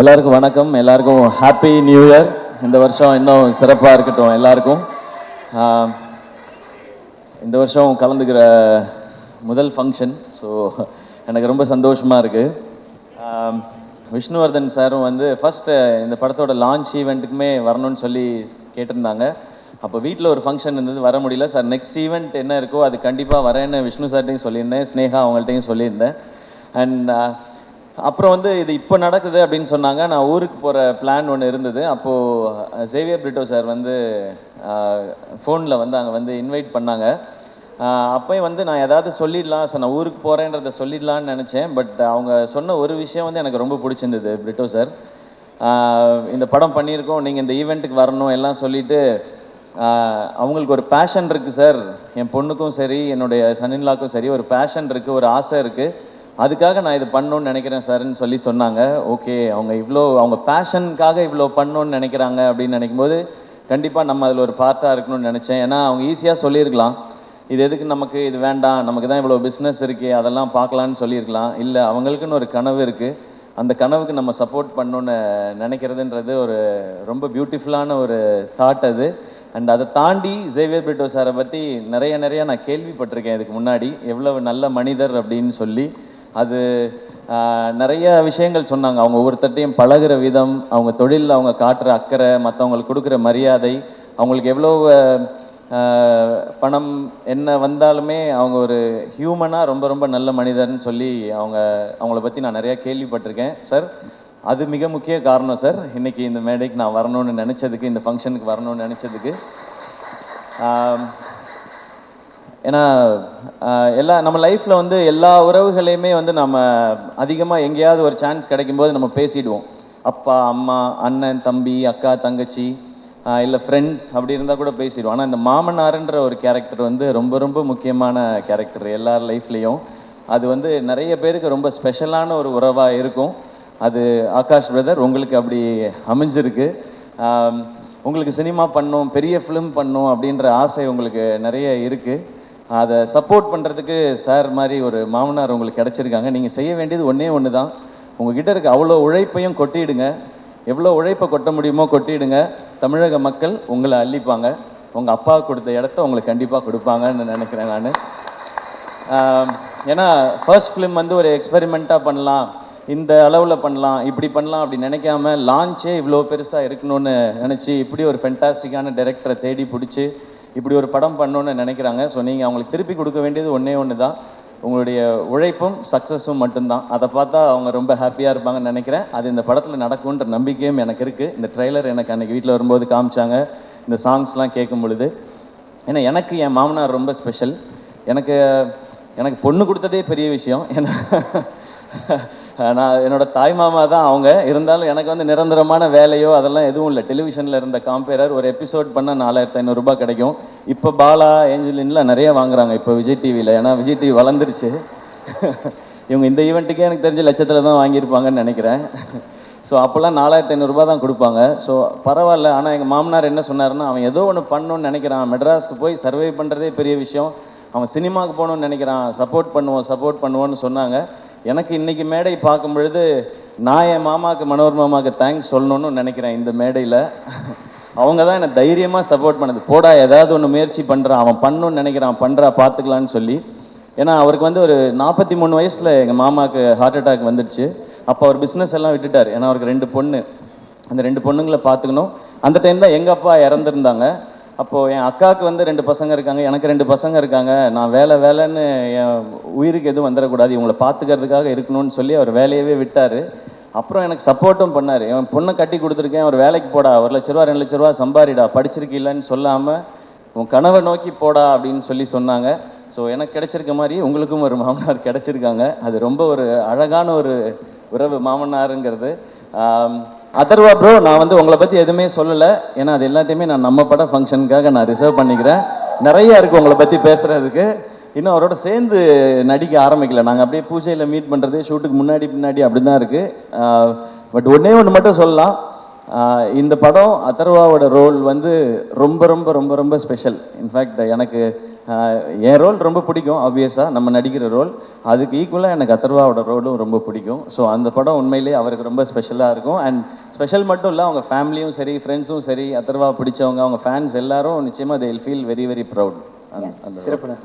எல்லாருக்கும் வணக்கம். எல்லாருக்கும் ஹாப்பி நியூ இயர் இந்த வருஷம் இன்னும் சிறப்பாக இருக்கட்டும் எல்லாருக்கும். இந்த வருஷம் கலந்துக்கிற முதல் ஃபங்க்ஷன் ஸோ எனக்கு ரொம்ப சந்தோஷமாக இருக்குது விஷ்ணுவர்தன் சாரும் வந்து ஃபஸ்ட்டு இந்த படத்தோட லான்ச் ஈவெண்ட்டுக்குமே வரணும்னு சொல்லி கேட்டிருந்தாங்க. அப்போ வீட்டில் ஒரு ஃபங்க்ஷன் இருந்தது வர முடியல. சார் நெக்ஸ்ட் ஈவெண்ட் என்ன இருக்கோ அது கண்டிப்பாக வரேன்னு விஷ்ணு சார்ட்டையும் சொல்லியிருந்தேன் ஸ்னேகா அவங்கள்ட்டையும் சொல்லியிருந்தேன். அண்ட் அப்புறம் வந்து இது இப்போ நடக்குது அப்படின்னு சொன்னாங்க. நான் ஊருக்கு போகிற பிளான் ஒன்று இருந்தது. அப்போது சேவியர் பிரிட்டோ சார் வந்து ஃபோனில் வந்து அங்கே வந்து இன்வைட் பண்ணாங்க. அப்போயும் வந்து நான் ஏதாவது சொல்லிடலாம். சார் நான் ஊருக்கு போகிறேன்றத சொல்லிடலான்னு நினச்சேன். பட் அவங்க சொன்ன ஒரு விஷயம் வந்து எனக்கு ரொம்ப பிடிச்சிருந்தது பிரிட்டோ சார் இந்த படம் பண்ணியிருக்கோம். நீங்கள் இந்த ஈவெண்ட்டுக்கு வரணும் எல்லாம் சொல்லிவிட்டு அவங்களுக்கு ஒரு பேஷன் இருக்குது சார் என் பொண்ணுக்கும் சரி என்னுடைய சன்னின்லாக்கும் சரி ஒரு பேஷன் இருக்குது ஒரு ஆசை இருக்குது அதுக்காக நான் இது பண்ணணும்னு நினைக்கிறேன் சார்ன்னு சொல்லி சொன்னாங்க. ஓகே அவங்க இவ்வளோ அவங்க பேஷனுக்காக இவ்வளோ பண்ணணும்னு நினைக்கிறாங்க அப்படின்னு நினைக்கும்போது கண்டிப்பாக நம்ம அதில் ஒரு பார்ட்டாக இருக்கணும்னு நினச்சேன். ஏன்னா அவங்க ஈஸியாக சொல்லியிருக்கலாம். இது எதுக்கு நமக்கு இது வேண்டாம் நமக்கு தான் இவ்வளோ பிஸ்னஸ் இருக்கே அதெல்லாம் பார்க்கலான்னு சொல்லியிருக்கலாம். இல்லை அவங்களுக்குன்னு ஒரு கனவு இருக்குது அந்த கனவுக்கு நம்ம சப்போர்ட் பண்ணணுன்னு நினைக்கிறதுன்றது ஒரு ரொம்ப பியூட்டிஃபுல்லான ஒரு தாட் அது. அண்ட் அதை தாண்டி ஜேவியர் பிரிட்டோ சாரை பற்றி நிறைய நிறைய நான் கேள்விப்பட்டிருக்கேன் இதுக்கு முன்னாடி. எவ்வளவு நல்ல மனிதர் அப்படின்னு சொல்லி. அது நிறைய விஷயங்கள் சொன்னாங்க. அவங்க ஒவ்வொருத்தட்டையும் பழகுற விதம் அவங்க தொழிலில் அவங்க காட்டுற அக்கறை மற்றவங்களுக்கு கொடுக்குற மரியாதை அவங்களுக்கு எவ்வளோ பணம் என்ன வந்தாலுமே அவங்க ஒரு ஹியூமனாக ரொம்ப ரொம்ப நல்ல மனிதர்னு சொல்லி அவங்க அவங்கள பற்றி நான் நிறையா கேள்விப்பட்டிருக்கேன் சார் அது மிக முக்கிய காரணம் சார் இன்றைக்கி இந்த மேடைக்கு நான் வரணும்னு நினச்சதுக்கு இந்த ஃபங்க்ஷனுக்கு வரணும்னு நினச்சதுக்கு. ஏன்னா எல்லா நம்ம லைஃப்பில் வந்து எல்லா உறவுகளையுமே வந்து நம்ம அதிகமாக எங்கேயாவது ஒரு சான்ஸ் கிடைக்கும்போது நம்ம பேசிடுவோம். அப்பா அம்மா அண்ணன் தம்பி அக்கா தங்கச்சி இல்லை ஃப்ரெண்ட்ஸ் அப்படி இருந்தால் கூட பேசிடுவோம். ஆனால் இந்த மாமனாருன்ற ஒரு கேரக்டர் வந்து ரொம்ப ரொம்ப முக்கியமான கேரக்டர் எல்லார் லைஃப்லேயும் அது வந்து நிறைய பேருக்கு ரொம்ப ஸ்பெஷலான ஒரு உறவாக இருக்கும். அது ஆகாஷ் பிரதர் உங்களுக்கு அப்படி அமைஞ்சிருக்கு. உங்களுக்கு சினிமா பண்ணும் பெரிய ஃபிலிம் பண்ணும் அப்படின்ற ஆசை உங்களுக்கு நிறைய இருக்குது அதை சப்போர்ட் பண்ணுறதுக்கு சார் மாதிரி ஒரு மாமனார் உங்களுக்கு கிடச்சிருக்காங்க. நீங்கள் செய்ய வேண்டியது ஒன்றே ஒன்று தான் உங்ககிட்ட இருக்க அவ்வளோ உழைப்பையும் கொட்டிடுங்க. எவ்வளோ உழைப்பை கொட்ட முடியுமோ கொட்டிடுங்க. தமிழக மக்கள் உங்களை அள்ளிப்பாங்க. உங்கள் அப்பா கொடுத்த இடத்த உங்களுக்கு கண்டிப்பாக கொடுப்பாங்கன்னு நினைக்கிறேன் நான். ஏன்னா ஃபர்ஸ்ட் ஃபிலிம் வந்து ஒரு எக்ஸ்பெரிமெண்ட்டாக பண்ணலாம். இந்த அளவில் பண்ணலாம். இப்படி பண்ணலாம் அப்படி நினைக்காம லான்ச்சே இவ்வளோ பெருசாக இருக்கணும்னு நினச்சி இப்படி ஒரு ஃபென்டாஸ்டிக்கான டைரக்டரை தேடி பிடிச்சி இப்படி ஒரு படம் பண்ணணுன்னு நினைக்கிறாங்க. ஸோ நீங்கள் அவங்களுக்கு திருப்பி கொடுக்க வேண்டியது ஒன்றே ஒன்று தான் உங்களுடைய உழைப்பும் சக்ஸஸும் மட்டும்தான். அதை பார்த்தா அவங்க ரொம்ப ஹாப்பியாக இருப்பாங்கன்னு நினைக்கிறேன். அது இந்த படத்தில் நடக்கும்ன்ற நம்பிக்கையும் எனக்கு இருக்குது இந்த ட்ரெய்லர் எனக்கு அன்றைக்கி வீட்டில் வரும்போது காமிச்சாங்க. இந்த சாங்ஸ்லாம் கேட்கும் பொழுது. ஏன்னா எனக்கு என் மாமனார் ரொம்ப ஸ்பெஷல் எனக்கு எனக்கு பொண்ணு கொடுத்ததே பெரிய விஷயம். ஏன்னா நான் என்னோட தாய் மாமா தான் அவங்க. இருந்தாலும் எனக்கு வந்து நிரந்தரமான வேலையோ அதெல்லாம் எதுவும் இல்லை. டெலிவிஷனில் இருந்த காம்பேரர் ஒரு எபிசோட் பண்ணால் நாலாயிரத்து ஐநூறுரூபா கிடைக்கும். இப்போ பாலா ஏஞ்சலின்லாம் நிறைய வாங்குறாங்க இப்போ விஜய் டிவியில் ஏன்னா விஜய் டிவி வளர்ந்துருச்சு. இவங்க இந்த ஈவெண்ட்டுக்கே எனக்கு தெரிஞ்ச லட்சத்தில் தான் வாங்கியிருப்பாங்கன்னு நினைக்கிறேன். ஸோ அப்போல்லாம் நாலாயிரத்தி ஐநூறுரூபா தான் கொடுப்பாங்க. ஸோ பரவாயில்ல. ஆனால் எங்கள் மாமனார் என்ன சொன்னார்னா அவன் ஏதோ ஒன்று பண்ணணும்னு நினைக்கிறான். மெட்ராஸ்க்கு போய் சர்வே பண்ணுறதே பெரிய விஷயம். அவன் சினிமாவுக்கு போகணும்னு நினைக்கிறான். சப்போர்ட் பண்ணுவோம் சப்போர்ட் பண்ணுவோன்னு சொன்னாங்க. எனக்கு இன்றைக்கி மேடை பார்க்கும் பொழுது நான் என் மாமாவுக்கு மனோர் மாமாவுக்கு தேங்க்ஸ் சொல்லணும்னு நினைக்கிறேன் இந்த மேடையில். அவங்க தான் என்னை தைரியமாக சப்போர்ட் பண்ணது. போடா ஏதாவது ஒன்று முயற்சி பண்ணுறான் அவன் பண்ணணும்னு நினைக்கிறான் பண்ணுறா பார்த்துக்கலான்னு சொல்லி. ஏன்னா அவருக்கு வந்து ஒரு நாற்பத்தி மூணு வயசில் எங்கள் மாமாவுக்கு ஹார்ட் அட்டாக் வந்துடுச்சு. அப்போ அவர் பிஸ்னஸ் எல்லாம் விட்டுட்டார். ஏன்னா அவருக்கு ரெண்டு பொண்ணு. அந்த ரெண்டு பொண்ணுங்களை பார்த்துக்கணும். அந்த டைம் தான் எங்கள் அப்பா இறந்துருந்தாங்க. அப்போது என் அக்காவுக்கு வந்து ரெண்டு பசங்க இருக்காங்க எனக்கு ரெண்டு பசங்க இருக்காங்க. நான் வேலை வேலைன்னு என் உயிருக்கு எதுவும் வந்துடக்கூடாது. இவங்களை பார்த்துக்கிறதுக்காக இருக்கணும்னு சொல்லி அவர் வேலையவே விட்டார். அப்புறம் எனக்கு சப்போர்ட்டும் பண்ணார். என் பொண்ணை கட்டி கொடுத்துருக்கேன். ஒரு வேலைக்கு போடா ஒரு லட்ச ரூபா ரெண்டு லட்ச ரூபா சம்பாரிடா படிச்சிருக்கீங்களான்னு சொல்லாமல் உன் கனவை நோக்கி போடா அப்படின்னு சொல்லி சொன்னாங்க. ஸோ எனக்கு கிடைச்சிருக்க மாதிரி உங்களுக்கும் ஒரு மாமனார் கிடைச்சிருக்காங்க. அது ரொம்ப ஒரு அழகான ஒரு உறவு மாமனாருங்கிறது. அதர்வா ப்ரோ நான் வந்து உங்களை பற்றி எதுவுமே சொல்லலை. ஏன்னா அது எல்லாத்தையுமே நான் நம்ம பட ஃபங்க்ஷனுக்காக நான் ரிசர்வ் பண்ணிக்கிறேன். நிறையா இருக்குது உங்களை பற்றி பேசுகிறதுக்கு இன்னும் அவரோட சேர்ந்து நடிக்க ஆரம்பிக்கல. நாங்கள் அப்படியே பூஜையில் மீட் பண்ணுறது ஷூட்டுக்கு முன்னாடி பின்னாடி அப்படி தான் இருக்குது பட் ஒன்றே ஒன்று மட்டும் சொல்லலாம். இந்த படம் அதர்வாவோட ரோல் வந்து ரொம்ப ரொம்ப ரொம்ப ரொம்ப ஸ்பெஷல் இன்ஃபேக்ட் எனக்கு என் ரோல் ரொம்ப பிடிக்கும் ஆப்வியஸாக நம்ம நடிக்கிற ரோல். அதுக்கு ஈக்குவலாக எனக்கு அதர்வாவோட ரோலும் ரொம்ப பிடிக்கும். ஸோ அந்த படம் உண்மையிலேயே அவருக்கு ரொம்ப ஸ்பெஷலாக இருக்கும். அண்ட் ஸ்பெஷல் மட்டும் இல்லை அவங்க ஃபேமிலியும் சரி ஃப்ரெண்ட்ஸும் சரி அதர்வா பிடிச்சவங்க அவங்க ஃபேன்ஸ் எல்லாரும் நிச்சயமாக they feel very very proud அந்த சிறப்பு.